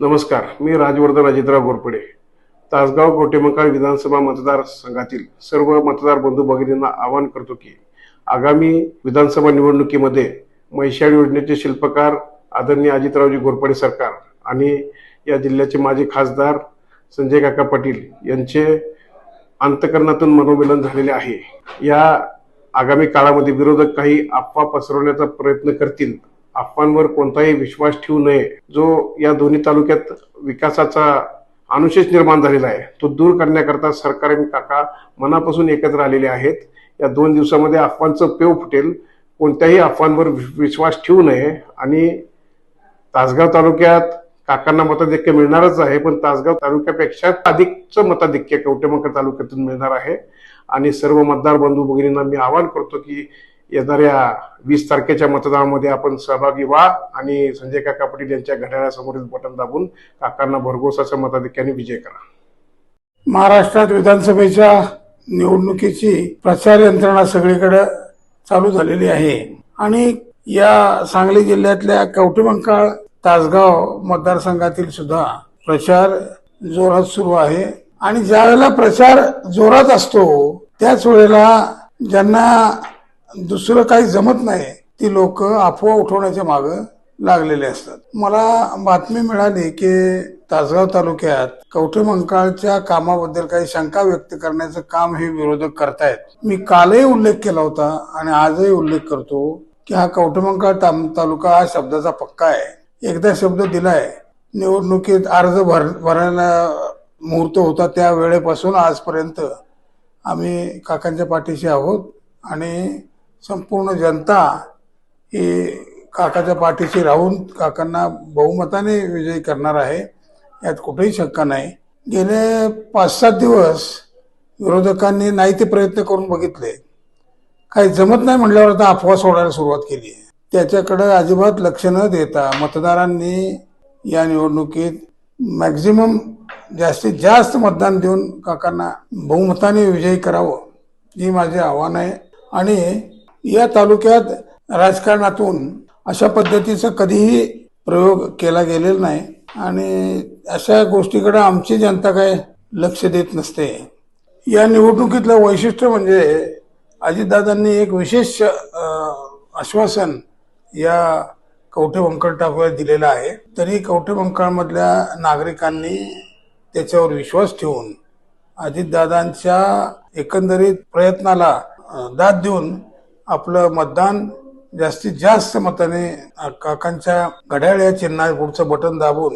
नमस्कार मी राजवर्धन अजितराव गोरपडे. तासगाव गोटेमंकाळ विधानसभा मतदारसंघातील सर्व मतदार बंधू भगिनींना आवाहन करतो की आगामी विधानसभा निवडणुकीमध्ये म्हैशाळ योजनेचे शिल्पकार आदरणीय अजितरावजी गोरपडे सरकार आणि या जिल्ह्याचे माजी खासदार संजय काका पाटील यांचे अंतकरणातून मनोमिलन झालेले आहे. या आगामी काळामध्ये विरोधक काही अफवा पसरवण्याचा प्रयत्न करतील अफवांवर कोणताही विश्वास ठेवू नये जो या दोन्ही तालुक्यात विकासाचा अनुशेष निर्माण झालेला आहे तो दूर करण्याकरता सरकार आणि काका मनापासून एकत्र आलेले आहेत. या दोन दिवसामध्ये अफवांचं पेव फुटेल कोणत्याही अफवांवर वि- विश्वास ठेवू नये आणि तासगाव तालुक्यात काकांना मताधिक्य मिळणारच आहे पण तासगाव तालुक्यापेक्षा अधिकचं मताधिक्य कवटेमकर तालुक्यातून मिळणार आहे. आणि सर्व मतदार बंधू भगिनींना मी आवाहन करतो की येणाऱ्या वीस तारखेच्या मतदानामध्ये आपण सहभागी व्हा आणि संजय काका पाटील यांच्या घड्याळासमोरील बटन दाबून काकांना भरघोसाच्या मताधिक्याने विजय करा. महाराष्ट्रात विधानसभेच्या निवडणुकीची प्रचार यंत्रणा सगळीकडे चालू झालेली आहे. आणि या सांगली जिल्ह्यातल्या कवटेमंकाळ तासगाव मतदारसंघातील सुद्धा प्रचार जोरात सुरू आहे. आणि ज्या वेळेला प्रचार जोरात असतो त्याच वेळेला ज्यांना दुसरं काही जमत नाही ती लोक अफवा उठवण्याच्या मागं लागलेले असतात. मला बातमी मिळाली की तासगाव तालुक्यात कवठेमंकाळच्या कामाबद्दल काही शंका व्यक्त करण्याचं काम हे विरोधक करतायत. मी कालही उल्लेख केला होता आणि आजही उल्लेख करतो की हा कवठेमंकाळ ताम- तालुका हा शब्दाचा पक्का आहे. एकदा शब्द दिलाय निवडणुकीत अर्ज भर भरायला मुहूर्त होता त्या वेळेपासून आजपर्यंत आम्ही काकांच्या पाठीशी आहोत आणि संपूर्ण जनता ही काकाच्या पाठीशी राहून काकांना बहुमताने विजयी करणार आहे यात कुठेही शंका नाही. गेले पाच सात दिवस विरोधकांनी नाही ते प्रयत्न करून बघितले. काही जमत नाही म्हटल्यावर आता अफवा सोडायला सुरुवात केली आहे. त्याच्याकडे अजिबात लक्ष न देता मतदारांनी या निवडणुकीत मॅक्झिमम जास्तीत जास्त मतदान देऊन काकांना बहुमताने विजयी करावं ही माझे आव्हान आहे. आणि या तालुक्यात राजकारणातून अशा पद्धतीचा कधीही प्रयोग केला गेलेला नाही. आणि अशा गोष्टीकडे आमची जनता काय लक्ष देत नसते. या निवडणुकीतलं वैशिष्ट्य म्हणजे अजितदादांनी एक विशेष आश्वासन या कवठे वंकळ दिलेलं आहे. तरी कवठे वंकळमधल्या नागरिकांनी त्याच्यावर विश्वास ठेवून अजितदादांच्या एकंदरीत प्रयत्नाला दाद देऊन आपलं मतदान जास्तीत जास्त मताने काकांच्या घड्याळ या चिन्हा पुढचं बटन दाबून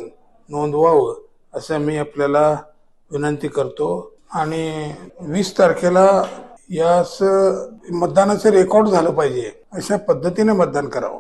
नोंदवावं असं मी आपल्याला विनंती करतो. आणि वीस तारखेला याच मतदानाचं रेकॉर्ड झालं पाहिजे अशा पद्धतीने मतदान करावं.